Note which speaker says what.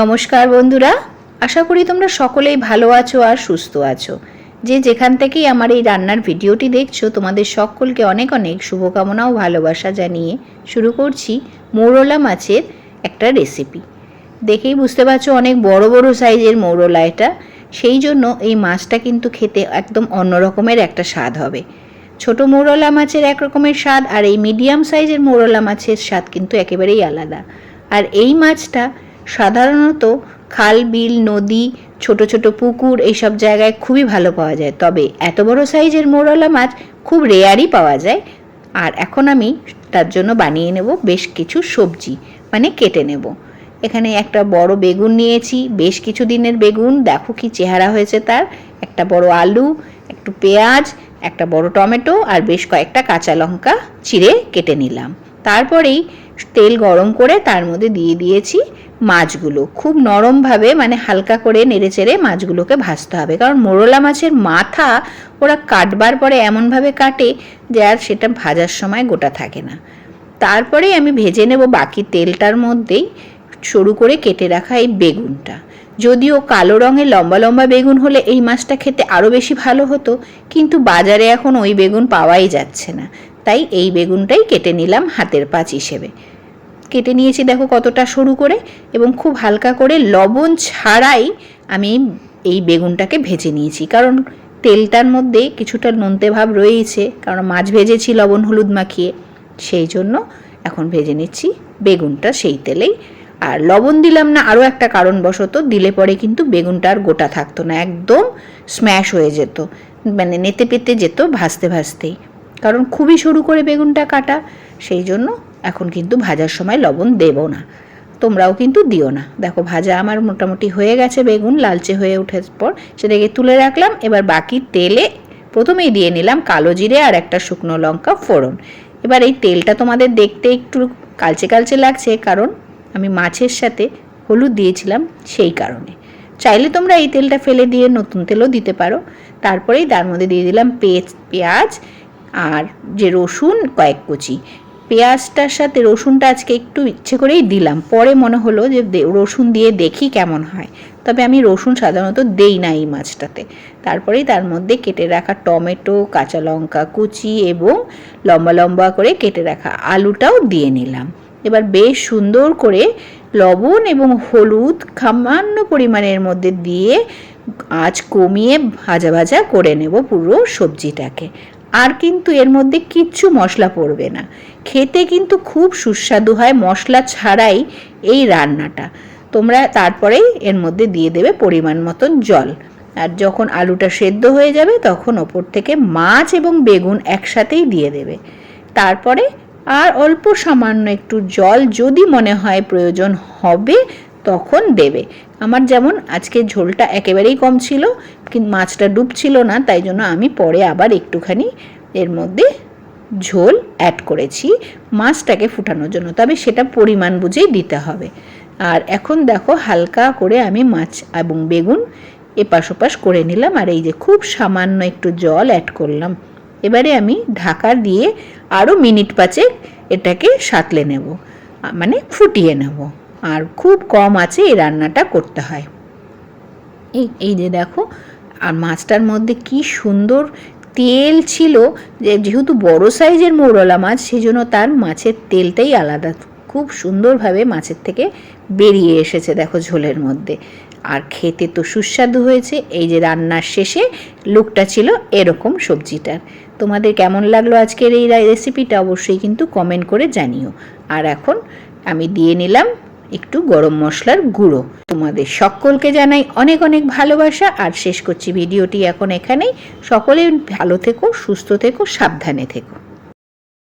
Speaker 1: নমস্কার বন্ধুরা, আশা করি তোমরা সকলেই ভালো আছো আর সুস্থ আছো। যে যেখান থেকেই আমার এই রান্নার ভিডিওটি দেখছ, তোমাদের সকলকে অনেক অনেক শুভকামনা ও ভালোবাসা জানিয়ে শুরু করছি মৌরলা মাছের একটা রেসিপি দেখেই বুঝতে পারছ অনেক বড় বড় সাইজের মৌরলা এটা। সেই জন্য এই মাছটা কিন্তু খেতে একদম অন্য রকমের একটা স্বাদ হবে। ছোট মৌরলা মাছের এক রকমের স্বাদ আর এই মিডিয়াম সাইজের মৌরলা মাছের স্বাদ কিন্তু একেবারেই আলাদা। আর এই মাছটা সাধারণত খাল, বিল, নদী, ছোট ছোট পুকুর এইসব জায়গায় খুবই ভালো পাওয়া যায়। তবে এত বড় সাইজের মোরলা মাছ খুব রেয়ারই পাওয়া যায়। আর এখন আমি তার জন্য বানিয়ে নেব বেশ কিছু সবজি মানে কেটে নেব। এখানে একটা বড় বেগুন নিয়েছি, বেশ কিছু দিনের বেগুন। দেখো কি চেহারা হয়েছে তার। একটা বড় আলু, একটু পেঁয়াজ, একটা বড় টমেটো আর বেশ কয়েকটা কাঁচা লঙ্কা চিড়ে কেটে নিলাম। তারপরেই তেল গরম করে তার মধ্যে দিয়ে দিয়েছি মাছগুলো। খুব নরমভাবে মানে হালকা করে নেড়ে চেড়ে মাছগুলোকে ভাজতে হবে। কারণ মোরলা মাছের মাথা ওরা কাটবার পরে এমনভাবে কাটে যে আর সেটা ভাজার সময় গোটা থাকে না। তারপরে আমি ভেজে নেব বাকি তেলটার মধ্যেই। সরু করে কেটে রাখা এই বেগুনটা। যদিও কালো রঙের লম্বা লম্বা বেগুন হলে এই মাছটা খেতে আরও বেশি ভালো হতো, কিন্তু বাজারে এখন ওই বেগুন পাওয়াই যাচ্ছে না। তাই এই বেগুনটাই কেটে নিলাম হাতের পাঁচ হিসেবে। কেটে নিয়েছি দেখো কতটা সরু করে এবং খুব হালকা করে লবণ ছাড়াই আমি এই বেগুনটাকে ভেজে নিয়েছি। কারণ তেলটার মধ্যে কিছুটা নোনতে ভাব রয়েছে কারণ মাছ ভেজেছি লবণ হলুদ মাখিয়ে, সেই জন্য এখন ভেজে নিচ্ছি বেগুনটা সেই তেলেই। আর লবণ দিলাম না, আরও একটা কারণবশত দিলে পরে কিন্তু বেগুনটা আর গোটা থাকতো না, একদম স্ম্যাশ হয়ে যেত মানে নেতে পেতে যেত ভাজতে ভাজতেই। কারণ খুবই সরু করে বেগুনটা কাটা, সেই জন্য এখন কিন্তু ভাজার সময় লবণ দেব না, তোমরাও কিন্তু দিও না। দেখো ভাজা আমার মোটামুটি হয়ে গেছে বেগুন, লালচে হয়ে ওঠার পর সেটাকে তুলে রাখলাম, এবার বাকি তেলে প্রথমেই দিয়ে নিলাম কালো জিরে আর একটা শুকনো লঙ্কা ফোড়ন। এবার এই তেলটা তোমাদের দেখতে একটু কালচে কালচে লাগছে, কারণ আমি মাছের সাথে হলুদ দিয়েছিলাম সেই কারণে। চাইলে তোমরা এই তেলটা ফেলে দিয়ে নতুন তেলও দিতে পারো। তারপরেই তার মধ্যে দিয়ে দিলাম পেঁয়াজ আর যে রসুন, কয়েক কুচি। পেঁয়াজটার সাথে রসুনটা আজকে একটু ইচ্ছে করেই দিলাম। পরে মনে হলো যে রসুন দিয়ে দেখি কেমন হয়। তবে আমি রসুন সাধারণত দেই না এই মাছটাতে। তারপরেই তার মধ্যে কেটে রাখা টমেটো, কাঁচা লঙ্কা কুচি এবং লম্বা লম্বা করে কেটে রাখা আলুটাও দিয়ে নিলাম। এবার বেশ সুন্দর করে লবণ এবং হলুদ সামান্য পরিমাণের মধ্যে দিয়ে আঁচ কমিয়ে ভাজা ভাজা করে নেব পুরো সবজিটাকে। আর কিন্তু এর মধ্যে কিচ্ছু মশলা পড়বে না। খেতে কিন্তু খুব সুস্বাদু হয় মশলা ছাড়াই এই রান্নাটা। তোমরা তারপরেই এর মধ্যে দিয়ে দেবে পরিমাণ মতন জল। আর যখন আলুটা সেদ্ধ হয়ে যাবে তখন ওপর থেকে মাছ এবং বেগুন একসাথেই দিয়ে দেবে। তারপরে আর অল্প সামান্য একটু জল যদি মনে হয় প্রয়োজন হবে, তখন দেবে। আমার যেমন আজকে ঝোলটা একেবারেই কম ছিল, কিন্তু মাছটা ডুবছিল না, তাই জন্য আমি পরে আবার একটুখানি এর মধ্যে ঝোল অ্যাড করেছি মাছটাকে ফুটানোর জন্য। তবে সেটা পরিমাণ বুঝেই দিতে হবে। আর এখন দেখো হালকা করে আমি মাছ এবং বেগুন এপাশ ওপাশ করে নিলাম, আর এই যে খুব সামান্য একটু জল অ্যাড করলাম। এবারে আমি ঢাকা দিয়ে আরও মিনিট পাঁচেক এটাকে সাতলে নেব মানে ফুটিয়ে নেব। আর খুব কম আছে এই রান্নাটা করতে হয়। এই এই যে দেখো, আর মাছটার মধ্যে কি সুন্দর তেল ছিল, যে যেহেতু বড় সাইজের মৌরলা মাছ, সেজন্য তার মাছের তেলটাই আলাদা। খুব সুন্দরভাবে মাছের থেকে বেরিয়ে এসেছে দেখো ঝোলের মধ্যে। আর খেতে তো সুস্বাদু হয়েছে, এই যে রান্নার শেষে লুকটা ছিল এরকম সবজিটার। তোমাদের কেমন লাগল আজকের এই রেসিপিটা অবশ্যই কিন্তু কমেন্ট করে জানিও। আর এখন আমি দিয়ে নিলাম একটু গরম মশলার গুঁড়ো। তোমাদের সকলকে জানাই অনেক অনেক ভালোবাসা, আর শেষ করছি ভিডিওটি এখন এখানেই। সকলে ভালো থেকো, সুস্থ থেকো, সাবধানে থেকো।